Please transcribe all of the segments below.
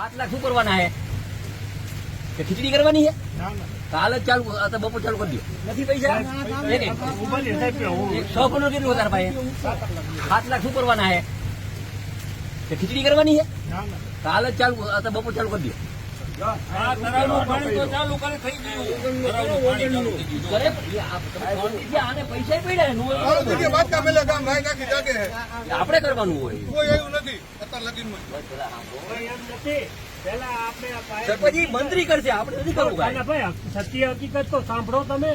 સાત લાખ શું કરવાના હે. કે ખીચડી કરવાની છે કાલે ચાલુ બપોર ચાલુ કરી દો. નથી પૈસા? સો પનો કેટલું વધારે ભાઈ. સાત લાખ. શું કરવાના હે. કે ખીચડી કરવાની છે કાલે ચાલુ બપોર ચાલુ કરી દો. આપડે કરવાનું હોય. નથી. મંત્રી કરશે. આપણે નથી કરવું સત્ય હકીકત તો સાંભળો તમે.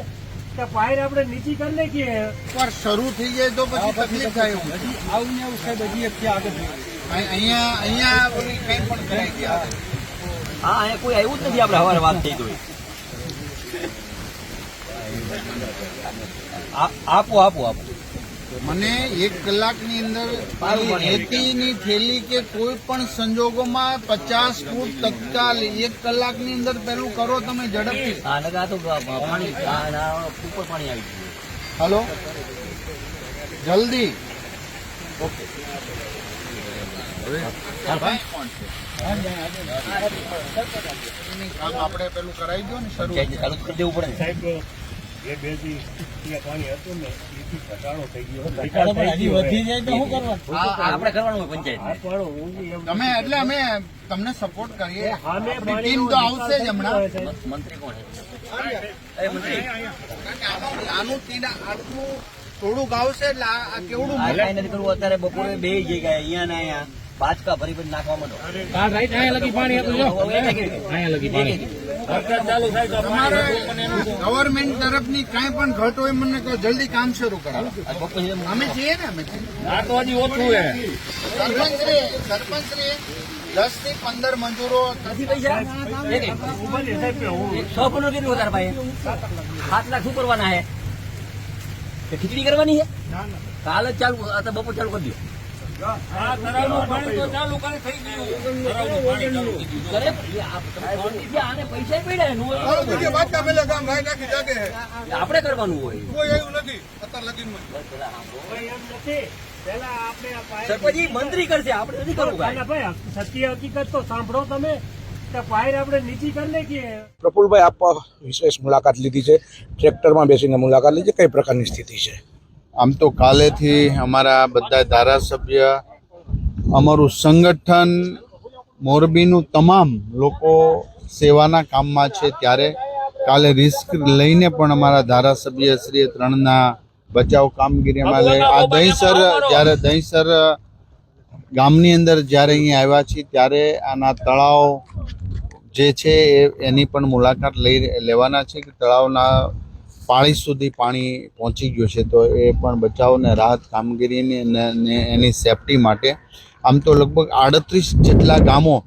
કે પાયર આપણે નીચી કરી નાખીએ. પણ શરૂ થઈ જાય તો પછી તકલીફ થાય આવું ને આવું સાહેબ હજી આગળ અહીંયા અહીંયા કઈ પણ કરાઈ હા અહીંયા કોઈ આવ્યું જ નથી આપણે હવારે વાત થઈ તો આપો આપો આપો. મને એક કલાકની અંદર રેતીની થેલી કે કોઈ પણ સંજોગોમાં પચાસ ફૂટ તત્કાલ એક કલાકની અંદર પેલું કરો તમે ઝડપથી. પાણી ઉપર પાણી આવી ગયું. હલો? જલ્દી. કામ આપણે કરવાનું? હોય પંચાયત તમે એટલે અમે તમને સપોર્ટ કરીએ ટીમ તો આવશે જ હમણાં મંત્રી કોણ થોડુંક આવશે એટલે આ કેવડું નથી કરવું અત્યારે બપોરે બે જગ્યાએ અહીંયા ને અહીંયા બાચકા ભરી ભરી નાખવા માંડો. મને એનું ગવર્મેન્ટ તરફની કાંઈ પણ ઘટ હોય મને કહો જલ્દી કામ શરૂ કરાવો અમે છીએ ને અમે. આ તો હજી ઓછું હે સરપંચશ્રી સરપંચશ્રી દસથી પંદર મજૂરો સો પનો કેટલું વધારે ભાઈ? સાત લાખ શું કરવાના હે ખીચડી કરવાની હે કાલે જ ચાલુ બપોર ચાલુ કરી દો આપડે કરવાનું હોય. એવું નથી સરપંચજી મંત્રી કરશે આપડે નથી કરવું સત્ય હકીકત તો સાંભળો તમે. પ્રફુલભાઈ આપવા વિશેષ મુલાકાત લીધી છે. ટ્રેક્ટરમાં બેસીને મુલાકાત લીધી કઈ પ્રકારની સ્થિતિ છે? આમ તો કાલેથી અમારા બધા ધારાસભ્ય, અમારું સંગઠન, મોરબીનું તમામ લોકો સેવાના કામમાં છે ત્યારે કાલે રિસ્ક લઈને પણ અમારા ધારાસભ્ય શ્રી ત્રણના બચાવ કામગીરીમાં લઈ આ દહીસર, જ્યારે દહીસર ગામની અંદર જ્યારે અહીંયા આવ્યા છીએ ત્યારે આના તળાવ જે છે એ, એની પણ મુલાકાત લઈ લેવાના છે કે તળાવના પાળી સુધી પાણી પહોંચી ગયું છે, તો એ પણ બચાવને, રાહત કામગીરીની એની સેફટી માટે. આમ તો લગભગ આડત્રીસ જેટલા ગામો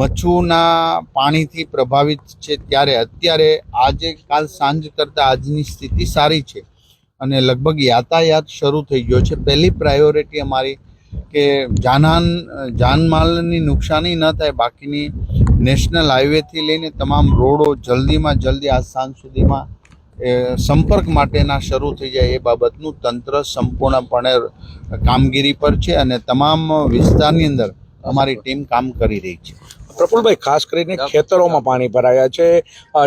મચ્છુના પાણીથી પ્રભાવિત છે ત્યારે અત્યારે આજે કાલ સાંજ કરતાં આજની સ્થિતિ સારી છે અને લગભગ યાતાયાત શરૂ થઈ ગયો છે. પહેલી પ્રાયોરિટી અમારી કે જાનહાન, જાનમાલની નુકસાની ન થાય, બાકીની નેશનલ હાઈવેથી લઈને તમામ રોડો જલ્દીમાં જલ્દી આજ સાંજ સુધીમાં સંપર્ક માટેના શરૂ થઈ જાય એ બાબતનું તંત્ર સંપૂર્ણપણે કામગીરી પર છે અને તમામ વિસ્તારની અંદર અમારી ટીમ કામ કરી રહી છે. પ્રફુલભાઈ ખાસ કરીને ખેતરોમાં પાણી ભરાયા છે.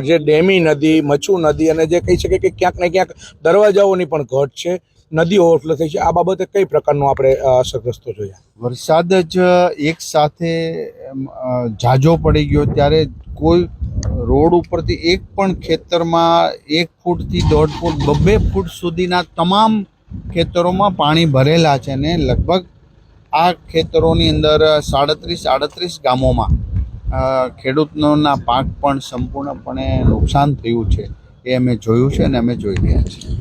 જે ડેમી નદી મચ્છુ નદી અને જે કહી શકે કે ક્યાંક ને ક્યાંક દરવાજાઓની પણ ઘટ છે. નદી ઓવરફ્લો થઈ છે. આ બાબતે કઈ પ્રકારનું આપણે અસરગ્રસ્તો જોયા? વરસાદ જ એક સાથે ઝાઝો પડી ગયો. ત્યારે કોઈ રોડ ઉપરથી એક પણ ખેતરમાં એક ફૂટથી દોઢ ફૂટ, બબ્બે ફૂટ સુધીના તમામ ખેતરોમાં પાણી ભરેલા છે ને લગભગ આ ખેતરોની અંદર સાડત્રીસ, આડત્રીસ ગામોમાં ખેડૂતોના પાક પણ સંપૂર્ણપણે નુકસાન થયું છે. એ અમે જોયું છે અને અમે જોઈ રહ્યા છીએ.